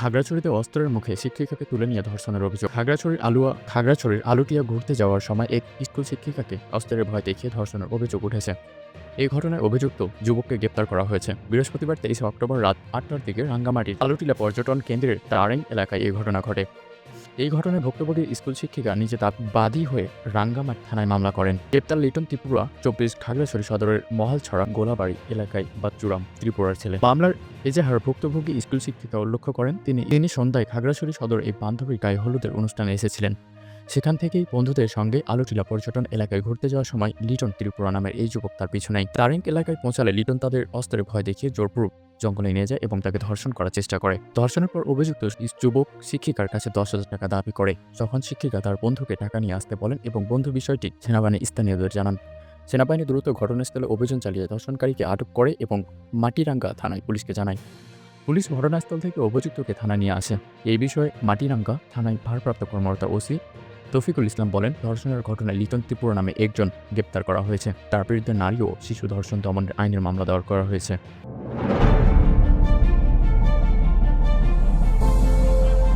খাগড়াছড়িতে অস্ত্রের মুখে শিক্ষিকাকে তুলে নিয়ে ধর্ষণের অভিযোগ। খাগড়াছড়ির আলুয়া খাগড়াছড়ির আলুটিয়া ঘুরতে যাওয়ার সময় এক স্কুল শিক্ষিকাকে অস্ত্রের ভয় দেখিয়ে ধর্ষণের অভিযোগ উঠেছে। এই ঘটনায় অভিযুক্ত যুবককে গ্রেপ্তার করা হয়েছে। বৃহস্পতিবার তেইশে অক্টোবর রাত আটটার দিকে রাঙ্গামাটির আলুটিলা পর্যটন কেন্দ্রের তারেং এলাকায় এই ঘটনা ঘটে। এই ঘটনায় ভুক্তভোগী স্কুল শিক্ষিকা নিজে তা বাদী হয়ে রাঙ্গামাটি থানায় মামলা করেন। গ্রেপ্তার লিটন ত্রিপুরা, চব্বিশ খাগড়াছড়ি সদরের মহালছড়া গোলাবাড়ি এলাকায় বাচ্চুরাম ত্রিপুরার ছেলে। মামলার এজাহার ভুক্তভোগী স্কুল শিক্ষিকা উল্লেখ করেন, তিনি তিনি সন্ধ্যায় খাগড়াছড়ি সদর এই বান্ধবীর গায়ে হলুদের অনুষ্ঠানে এসেছিলেন। সেখান থেকেই বন্ধুদের সঙ্গে আলোটিলা পর্যটন এলাকায় ঘুরতে যাওয়ার সময় লিটন ত্রিপুরা নামের এই যুবক তার পিছু নেয় তারেঙ্ক এলাকায় পৌঁছালে লিটন তাদের অস্ত্রের ভয় দেখিয়ে জোরপূর্বক জঙ্গলে নিয়ে যায় এবং তাকে ধর্ষণ করার চেষ্টা করে। ধর্ষণের পর অভিযুক্ত যুবক শিক্ষিকার কাছে দশ হাজার টাকা দাবি করে। যখন শিক্ষিকা তার বন্ধুকে টাকা নিয়ে আসতে বলেন এবং বন্ধু বিষয়টি সেনাবাহিনী স্থানীয়দের জানান। সেনাবাহিনী দ্রুত ঘটনাস্থলে অভিযান চালিয়ে ধর্ষণকারীকে আটক করে এবং মাটিরাঙ্গা থানায় পুলিশকে জানায়। পুলিশ ঘটনাস্থল থেকে অভিযুক্তকে থানায় নিয়ে আসে। এই বিষয়ে মাটিরাঙ্গা থানায় ভারপ্রাপ্ত কর্মকর্তা ওসি তফিকুল ইসলাম বলেন, ধর্ষণের ঘটনায় লিটন ত্রিপুরা নামে একজন গ্রেপ্তার করা হয়েছে। তার বিরুদ্ধে নারী ও শিশু ধর্ষণ দমনের আইনের মামলা দায়ের করা হয়েছে।